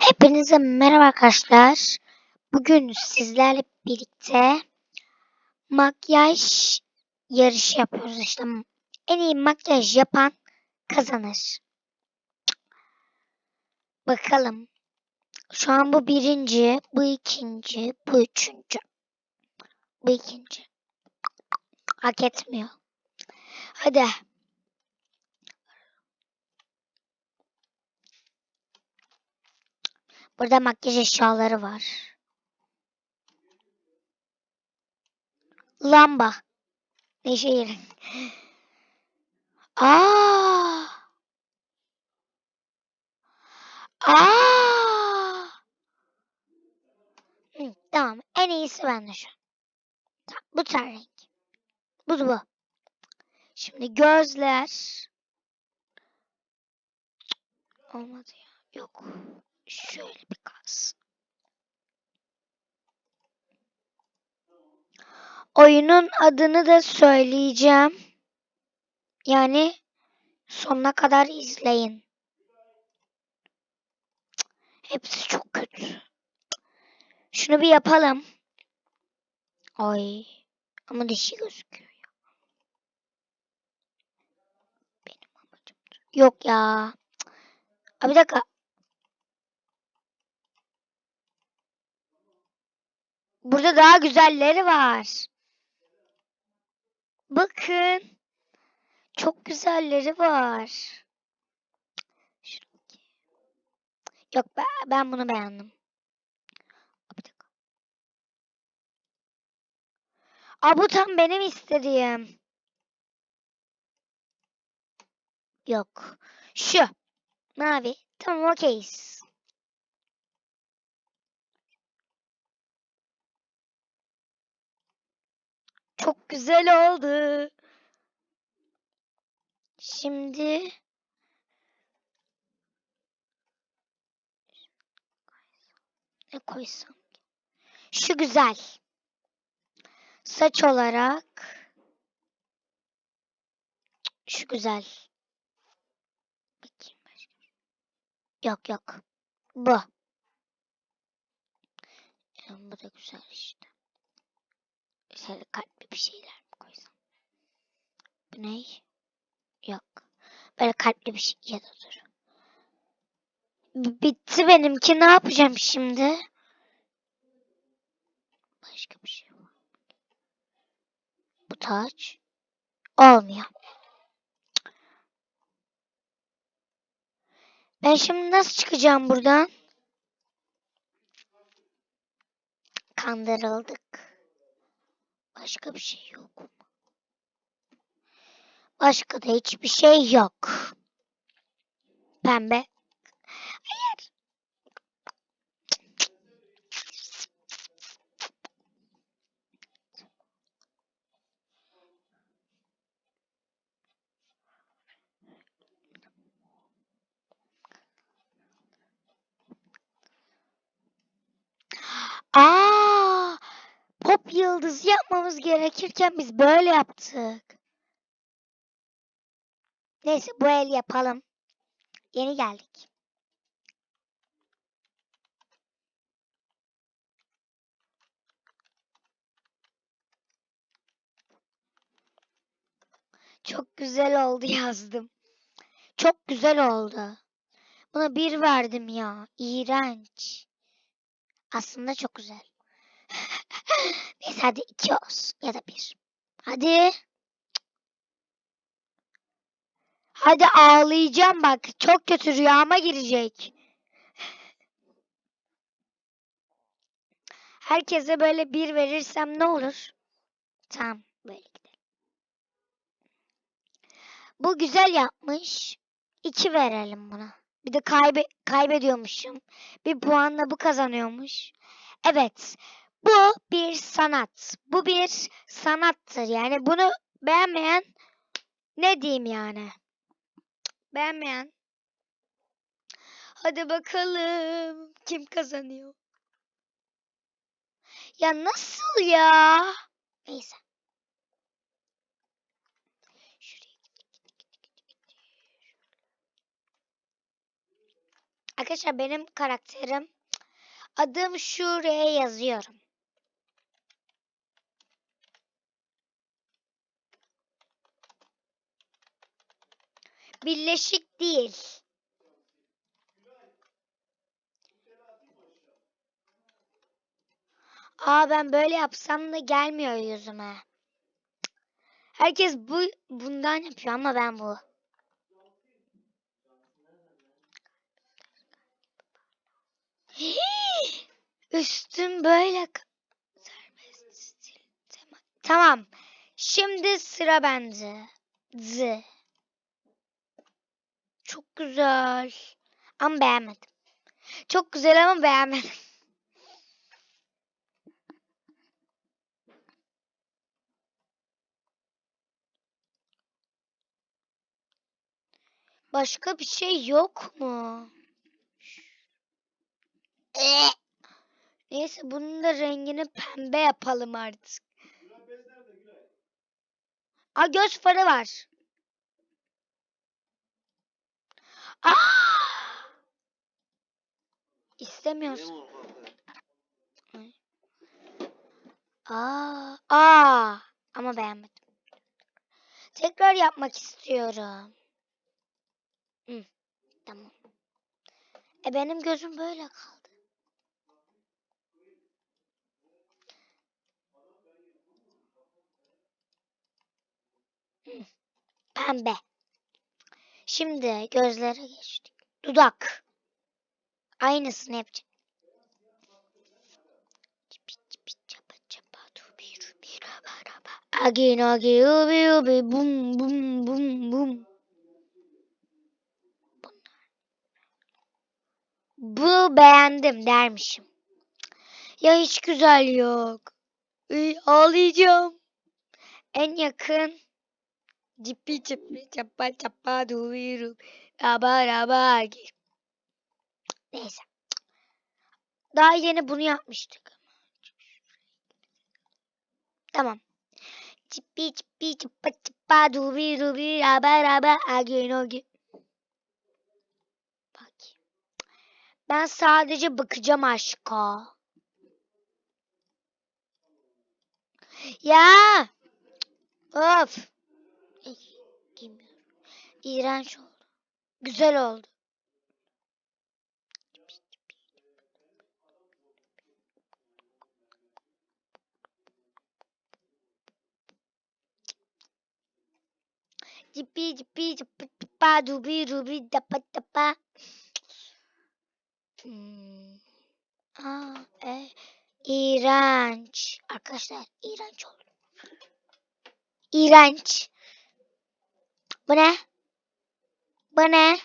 Hepinize merhaba arkadaşlar. Bugün sizlerle birlikte makyaj yarışı yapıyoruz. İşte en iyi makyaj yapan kazanır. Bakalım. Şu an bu birinci, bu ikinci, bu üçüncü. Bu ikinci. Hak etmiyor. Hadi. Burada makyaj eşyaları var. Lamba. Ne yarar? Aa! Aa! Tamam. En iyisi bende şu. an. Bu ten renk. Bu bu. Şimdi gözler. Olmadı ya. Yok. Şöyle bir kalsın. Oyunun adını da söyleyeceğim. Yani sonuna kadar izleyin. Hepsi çok kötü. Şunu bir yapalım. Ay. Ama dişi gözüküyor ya. Benim amacımdır. Yok ya. Aa, bir dakika. Burada daha güzelleri var. Bakın. Çok güzelleri var. Yok ben, bunu beğendim. Aa, bu tam benim istediğim. Yok. Şu. Mavi. Tamam okeyiz. Çok güzel oldu. Şimdi ne koysam? Şu güzel. Saç olarak şu güzel. Bakayım başka. Yok yok. Bu. Bu da güzel işte. Şöyle kalpli bir şeyler mi koysam? Bu ne? Yok. Böyle kalpli bir şey ya da dur. Bitti benimki. Ne yapacağım şimdi? Başka bir şey var. Bu taç. Olmuyor. Ben şimdi nasıl çıkacağım buradan? Kandırıldık. Başka bir şey yok? Başka da hiçbir şey yok. Pembe. Hayır. Aa! Yıldızı yapmamız gerekirken biz böyle yaptık. Neyse bu el yapalım. Yeni geldik. Çok güzel oldu yazdım. Çok güzel oldu. Buna bir verdim ya. İğrenç. Aslında çok güzel. Neyse hadi iki olsun ya da bir. Hadi. Hadi ağlayacağım bak. Çok kötü rüyama girecek. Herkese böyle bir verirsem ne olur? Tamam böyle. Bu güzel yapmış. İki verelim buna. Bir de kaybe kaybediyormuşum. Bir puanla bu kazanıyormuş. Evet. Bu bir sanat. Bu bir sanattır. Yani bunu beğenmeyen ne diyeyim yani? Beğenmeyen. Hadi bakalım kim kazanıyor? Ya nasıl ya? Neyse. Arkadaşlar benim karakterim adım şuraya yazıyorum. Birleşik değil. Aa ben böyle yapsam da gelmiyor yüzüme. Herkes bu bundan yapıyor ama ben bu. Hii! Üstüm böyle Tamam. Şimdi sıra bende. Z. Çok güzel. Ama beğenmedim. Çok güzel ama beğenmedim. Başka bir şey yok mu? Neyse bunun da rengini pembe yapalım artık. Aa göz farı var. Aa! İstemiyorsun. Aa, aa, ama beğenmedim. Tekrar yapmak istiyorum. Hı, tamam. E benim gözüm böyle kaldı. Hı, pembe. Şimdi gözlere geçtik. Dudak. Aynısını yapacağım. Agi ubi ubi bum bum bum bum. Bu beğendim dermişim. Ya hiç güzel yok. Iy, ağlayacağım. En yakın Cipi cipi çapa çapa dubi rubi raba raba agi. Neyse. Daha yeni bunu yapmıştık. Tamam. Cipi cipi çapa çapa dubi rubi raba raba agi nogi. Bakayım. Ben sadece bakacağım aşka. Ya. Of. Ey, Bilmiyorum. İğrenç oldu. Güzel oldu. Cipi cipi cipi cipa dubi rubi dapa dapa. Hmm. Aa, e, iğrenç. Arkadaşlar iğrenç oldu. İğrenç. Bu ne? Bu ne?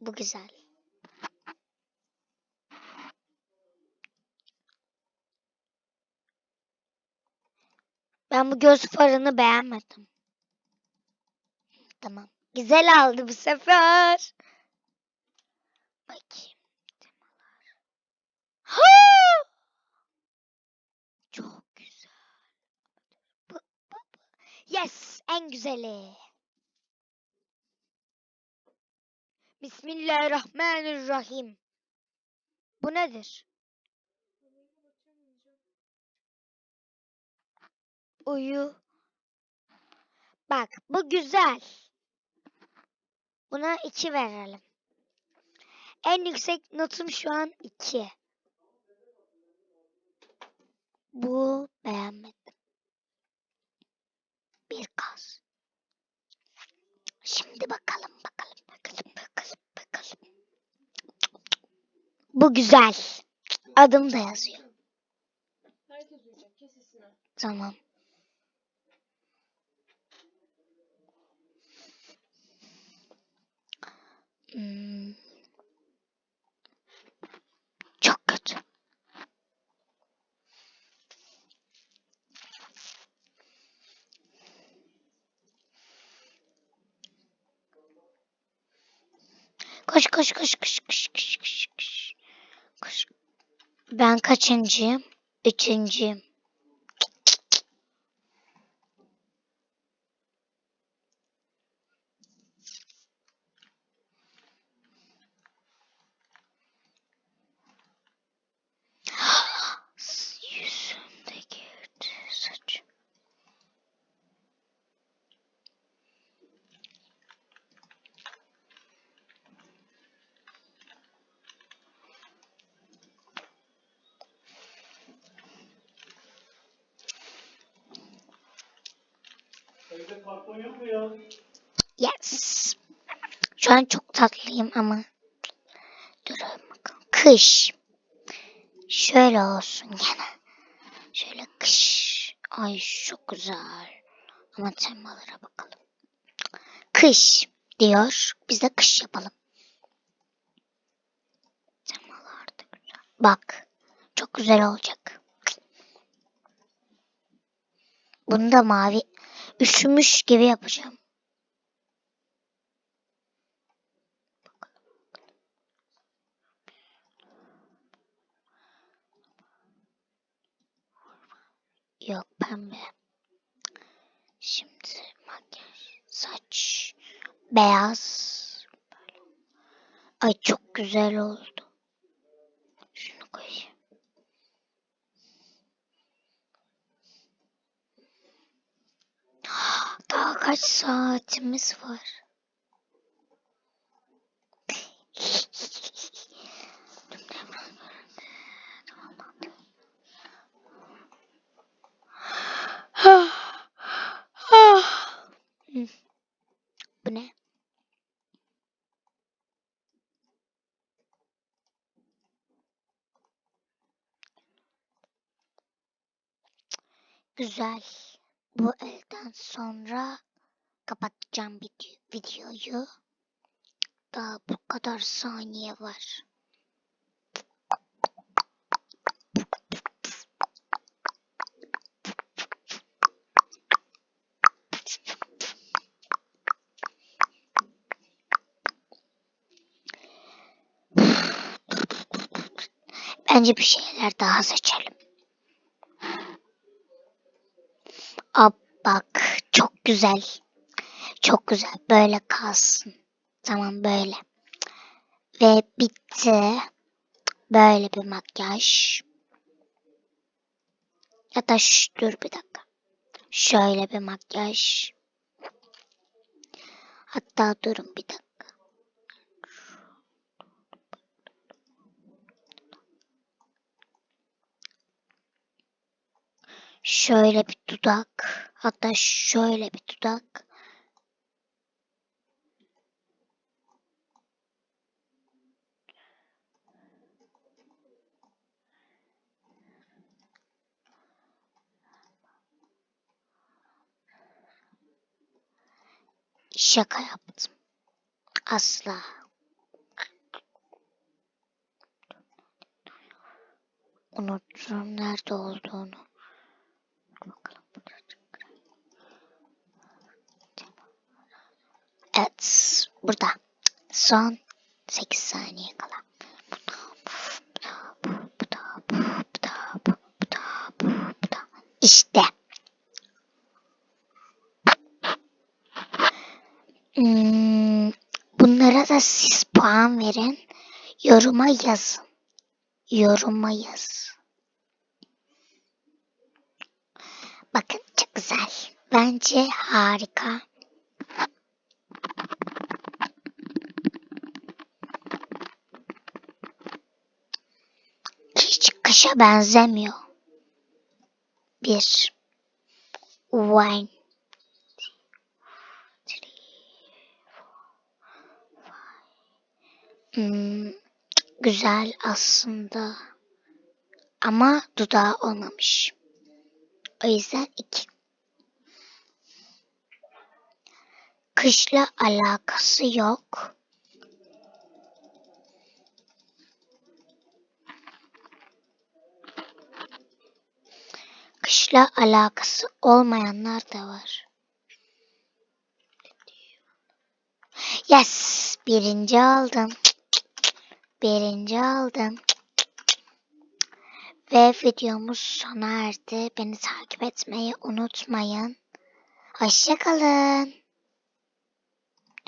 Bu güzel. Ben bu göz farını beğenmedim. Tamam. Güzel aldı bu sefer. Bakayım. Ha! Çok güzel. Bu, bu, bu. Yes, en güzeli. Bismillahirrahmanirrahim. Bu nedir? Uyu. Bak, bu güzel. Buna 2 verelim. En yüksek notum şu an 2. Bu beğenmedim. Bir gaz. Şimdi bakalım bakalım bakalım bakalım bakalım. Bu güzel. Adım da yazıyor. Tamam. Hmm. Çok kötü. Koş koş koş koş koş koş koş. Ben kaçıncıyım? Üçüncüyüm. Yes. Şu an çok tatlıyım ama. Durun bakalım. Kış. Şöyle olsun gene. Şöyle kış. Ay çok güzel. Ama temalara bakalım. Kış diyor. Biz de kış yapalım. Temalar da güzel. Bak. Çok güzel olacak. Bunu da mavi üşümüş gibi yapacağım. Yok pembe. Şimdi makyaj, saç, beyaz. Ay çok güzel oldu. Şunu koyayım. Daha kaç saatimiz var? Bu ne? Güzel. Bu elden sonra kapatacağım video, videoyu. Daha bu kadar saniye var. Bence bir şeyler daha seçelim. Bak çok güzel. Çok güzel. Böyle kalsın. Tamam böyle. Ve bitti. Böyle bir makyaj. Ya da şş, dur bir dakika. Şöyle bir makyaj. Hatta durun bir dakika. Şöyle bir dudak. Hatta şöyle bir dudak. Şaka yaptım. Asla. Unuttum nerede olduğunu. Evet. Burada. Son 8 saniye kala. İşte. Hmm, bunlara da siz puan verin. Yoruma yazın. Yoruma yaz. Bakın çok güzel. Bence harika. Kışa benzemiyor. Bir. One. Hmm, güzel aslında. Ama dudağı olmamış. O yüzden iki. Kışla alakası yok. Kışla alakası olmayanlar da var. Yes, birinci aldım. Birinci aldım. Ve videomuz sona erdi. Beni takip etmeyi unutmayın. Hoşçakalın.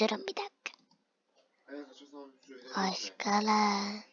Durun bir dakika. Hoşçakalın.